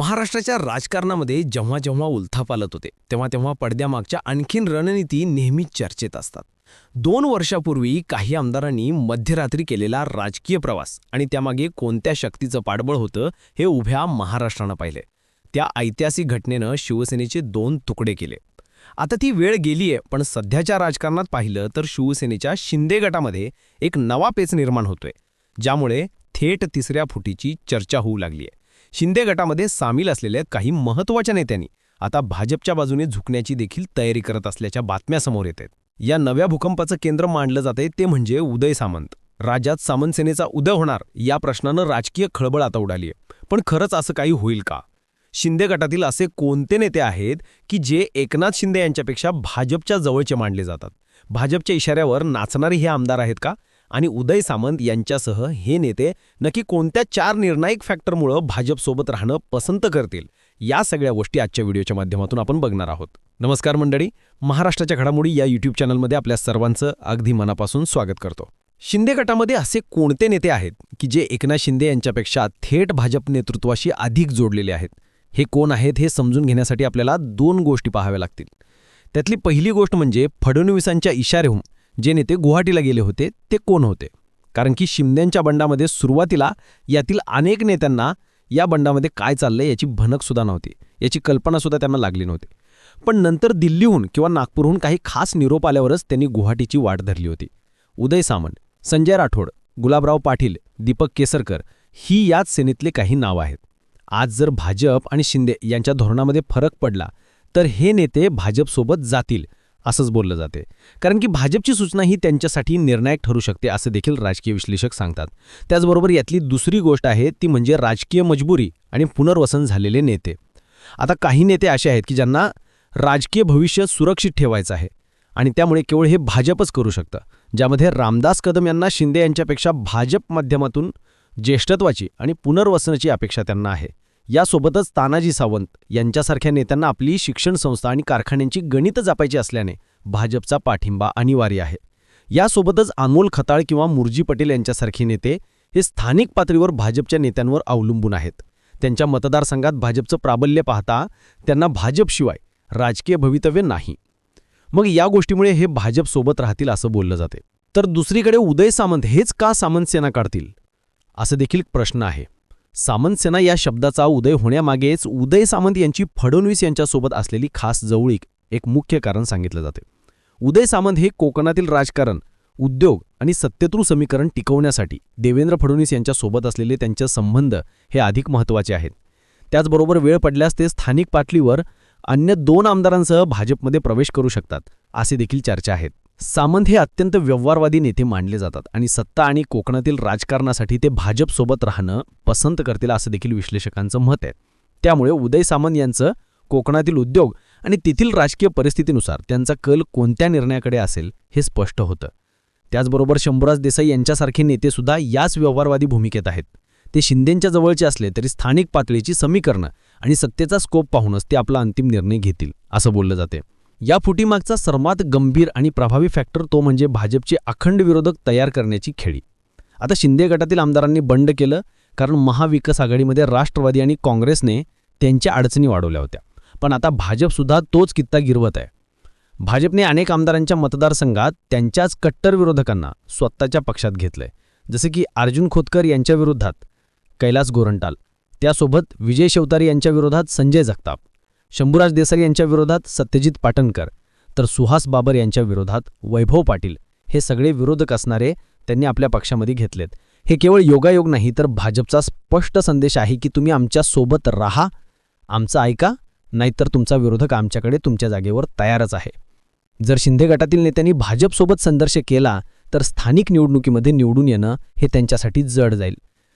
महाराष्ट्राच्या राजकारणामध्ये जेव्हा जेव्हा उलथापालत होते तेव्हा तेव्हा पडद्यामागच्या आणखीन रणनीती नेहमीच चर्चेत असतात. दोन वर्षापूर्वी काही आमदारांनी मध्यरात्री केलेला राजकीय प्रवास आणि त्यामागे कोणत्या शक्तीचं पाठबळ होतं हे उभ्या महाराष्ट्रानं पाहिले त्या ऐतिहासिक घटनेनं शिवसेनेचे दोन तुकडे केले. आता ती वेळ गेलीये पण सध्याच्या राजकारणात पाहिलं तर शिवसेनेच्या शिंदे गटामध्ये एक नवा पेच निर्माण होतोय ज्यामुळे थेट तिसऱ्या फुटीची चर्चा होऊ लागलीय. शिंदे गटामध्ये सामील असलेल्या काही महत्त्वाच्या नेत्यांनी आता भाजपच्या बाजूने झुकण्याची देखील तयारी करत असल्याच्या बातम्या समोर येत आहेत. या नव्या भूकंपाचं केंद्र मांडलं जाते ते म्हणजे उदय सामंत. राज्यात सामंत सेनेचा उदय होणार या प्रश्नानं राजकीय खळबळ आता उडाली आहे. पण खरंच असं काही होईल का? शिंदे गटातील असे कोणते नेते आहेत की जे एकनाथ शिंदे यांच्यापेक्षा भाजपच्या जवळचे मानले जातात? भाजपच्या इशाऱ्यावर नाचणारे हे आमदार आहेत का? आणि उदय सामंत यांच्यासह हे नेते नक्की कोणत्या चार निर्णायक फॅक्टरमुळं भाजपसोबत राहणं पसंत करतील या सगळ्या गोष्टी आजच्या व्हिडिओच्या माध्यमातून आपण बघणार आहोत. नमस्कार मंडळी महाराष्ट्राच्या घडामोडी या यूट्यूब चॅनलमध्ये आपल्या सर्वांचं अगदी मनापासून स्वागत करतो. शिंदे गटामध्ये असे कोणते नेते आहेत की जे एकनाथ शिंदे यांच्यापेक्षा थेट भाजप नेतृत्वाशी अधिक जोडलेले आहेत? हे कोण आहेत हे समजून घेण्यासाठी आपल्याला दोन गोष्टी पाहाव्या लागतील. त्यातली पहिली गोष्ट म्हणजे फडणवीसांच्या इशारेहून जे नेते गुवाहाटीला गेले होते ते कोण होते? कारण की शिंदेंच्या बंडामध्ये सुरुवातीला यातील अनेक नेत्यांना या बंडामध्ये काय चाललंय याची भनकसुद्धा नव्हती. याची कल्पनासुद्धा त्यांना लागली नव्हती. पण नंतर दिल्लीहून किंवा नागपूरहून काही खास निरोप आल्यावरच त्यांनी गुवाहाटीची वाट धरली होती. उदय सामंत संजय राठोड गुलाबराव पाटील दीपक केसरकर ही याच सेनेतले काही नावं आहेत. आज जर भाजप आणि शिंदे यांच्या धोरणामध्ये फरक पडला तर हे नेते भाजपसोबत जातील असंच बोललं जाते. कारण की भाजपची सूचना ही त्यांच्यासाठी निर्णायक ठरू शकते असं देखील राजकीय विश्लेषक सांगतात. त्याचबरोबर यातली दुसरी गोष्ट आहे ती म्हणजे राजकीय मजबुरी आणि पुनर्वसन झालेले नेते. आता काही नेते असे आहेत की ज्यांना राजकीय भविष्य सुरक्षित ठेवायचं आहे आणि त्यामुळे केवळ हे भाजपच करू शकतं. ज्यामध्ये रामदास कदम यांना शिंदे यांच्यापेक्षा भाजप माध्यमातून ज्येष्ठत्वाची आणि पुनर्वसनाची अपेक्षा त्यांना आहे. यासोबतच तानाजी सावंत यांच्यासारख्या नेत्यांना आपली शिक्षण संस्था आणि कारखान्यांची गणित जपायची असल्याने भाजपचा पाठिंबा अनिवार्य आहे. यासोबतच अनमोल खताळ किंवा मुरजी पटेल यांच्यासारखे नेते हे स्थानिक पातळीवर भाजपच्या नेत्यांवर अवलंबून आहेत. त्यांच्या मतदारसंघात भाजपचं प्राबल्य पाहता त्यांना भाजपशिवाय राजकीय भवितव्य नाही. मग या गोष्टीमुळे हे भाजपसोबत राहतील असं बोललं जाते. तर दुसरीकडे उदय सामंत हेच का सामंत सेना काढतील? असं देखील प्रश्न आहे. सामंत सेना या शब्दाचा उदय होण्यामागेच उदय सामंत यांची फडणवीस यांच्यासोबत असलेली खास जवळीक एक मुख्य कारण सांगितलं जाते. उदय सामंत हे कोकणातील राजकारण उद्योग आणि सत्यत्रू समीकरण टिकवण्यासाठी देवेंद्र फडणवीस यांच्यासोबत असलेले त्यांचे संबंध हे अधिक महत्त्वाचे आहेत. त्याचबरोबर वेळ पडल्यास ते स्थानिक पातळीवर अन्य दोन आमदारांसह भाजपमध्ये प्रवेश करू शकतात असे देखील चर्चा आहेत. सामंत हे अत्यंत व्यवहारवादी नेते मानले जातात आणि सत्ता आणि कोकणातील राजकारणासाठी ते भाजपसोबत राहणं पसंत करतील असं देखील विश्लेषकांचं मत आहे. त्यामुळे उदय सामंत यांचं कोकणातील उद्योग आणि तेथील राजकीय परिस्थितीनुसार त्यांचा कल कोणत्या निर्णयाकडे असेल हे स्पष्ट होतं. त्याचबरोबर शंभूराज देसाई यांच्यासारखे नेतेसुद्धा याच व्यवहारवादी भूमिकेत आहेत. ते शिंदेंच्या जवळचे असले तरी स्थानिक पातळीची समीकरणं आणि सत्तेचा स्कोप पाहूनच ते आपला अंतिम निर्णय घेतील असं बोललं जाते या फुटीमागचा सर्वात गंभीर आणि प्रभावी फॅक्टर तो म्हणजे भाजपचे अखंड विरोधक तयार करण्याची खेळी. आता शिंदे गटातील आमदारांनी बंड केलं कारण महाविकास आघाडीमध्ये राष्ट्रवादी आणि काँग्रेसने त्यांच्या अडचणी वाढवल्या होत्या. पण आता भाजपसुद्धा तोच कित्ता गिरवत आहे. भाजपने अनेक आमदारांच्या मतदारसंघात त्यांच्याच कट्टर विरोधकांना स्वतःच्या पक्षात घेतलंय. जसे की अर्जुन खोतकर यांच्या विरोधात कैलास गोरंटाल. त्यासोबत विजय शेवतारी यांच्या विरोधात संजय जगताप. शंभूराज देसाई यांच्या विरोधात सत्यजित पाटणकर तर सुहास बाबर यांच्या विरोधात वैभव पाटील हे सगळे विरोधक असणारे त्यांनी आपल्या पक्षामध्ये घेतलेत. हे केवळ योगायोग नाही तर भाजपचा स्पष्ट संदेश आहे की तुम्ही आमच्यासोबत राहा आमचं ऐका नाहीतर तुमचा विरोधक आमच्याकडे तुमच्या जागेवर तयारच आहे. जर शिंदे गटातील नेत्यांनी भाजपसोबत संघर्ष केला तर स्थानिक निवडणुकीमध्ये निवडून येणं हे त्यांच्यासाठी जड जाईल.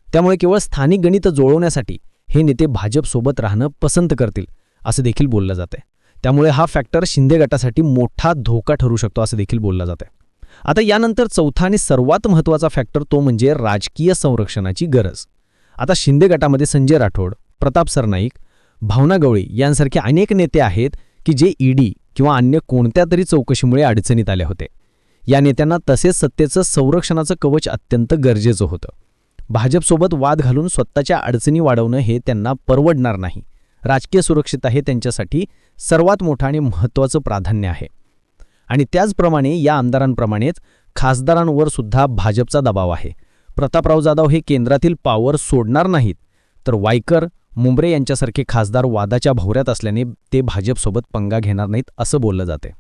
त्यामुळे केवळ स्थानिक गणित जुळवण्यासाठी हे नेते भाजपसोबत राहणं पसंत करतील. असं देखील बोललं जातंय. त्यामुळे हा फॅक्टर शिंदे गटासाठी मोठा धोका ठरू शकतो असं देखील बोललं जातंय. आता यानंतर चौथा आणि सर्वात महत्त्वाचा फॅक्टर तो म्हणजे राजकीय संरक्षणाची गरज. आता शिंदे गटामध्ये संजय राठोड प्रताप सरनाईक भावना गवळी यांसारखे अनेक नेते आहेत की जे ईडी किंवा अन्य कोणत्या तरी चौकशीमुळे अडचणीत आले होते. या नेत्यांना तसेच सत्तेचं संरक्षणाचं कवच अत्यंत गरजेचं होतं. भाजपसोबत वाद घालून स्वतःच्या अडचणी वाढवणं हे त्यांना परवडणार नाही. राजकीय सुरक्षित हे त्यांच्यासाठी सर्वात मोठं आणि महत्त्वाचं प्राधान्य आहे. आणि त्याचप्रमाणे या आमदारांप्रमाणेच खासदारांवर सुद्धा भाजपचा दबाव आहे. प्रतापराव जाधव हे केंद्रातील पॉवर सोडणार नाहीत तर वायकर मुंबरे यांच्यासारखे खासदार वादाच्या भोवऱ्यात असल्याने ते भाजपसोबत पंगा घेणार नाहीत असं बोललं जाते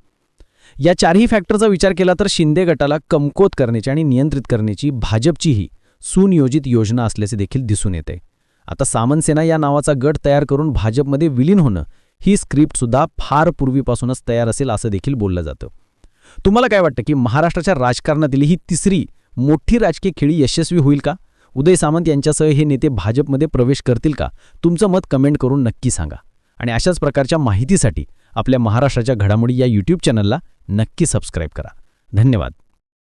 या चारही फॅक्टरचा विचार केला तर शिंदे गटाला कमकोत करण्याची आणि नियंत्रित करण्याची भाजपचीही सुनियोजित योजना असल्याचे देखील दिसून येते आता सामनसेना या नावाचा गट तयार करून भाजपमध्ये विलीन होणं ही स्क्रिप्टसुद्धा फार पूर्वीपासूनच तयार असेल असं देखील बोललं जातं. तुम्हाला काय वाटतं की महाराष्ट्राच्या राजकारणातील ही तिसरी मोठी राजकीय खेळी यशस्वी होईल का? उदय सामंत यांच्यासह हे नेते भाजपमध्ये प्रवेश करतील का? तुमचं मत कमेंट करून नक्की सांगा. आणि अशाच प्रकारच्या माहितीसाठी आपल्या महाराष्ट्राच्या घडामोडी या यूट्यूब चॅनलला नक्की सबस्क्राईब करा. धन्यवाद.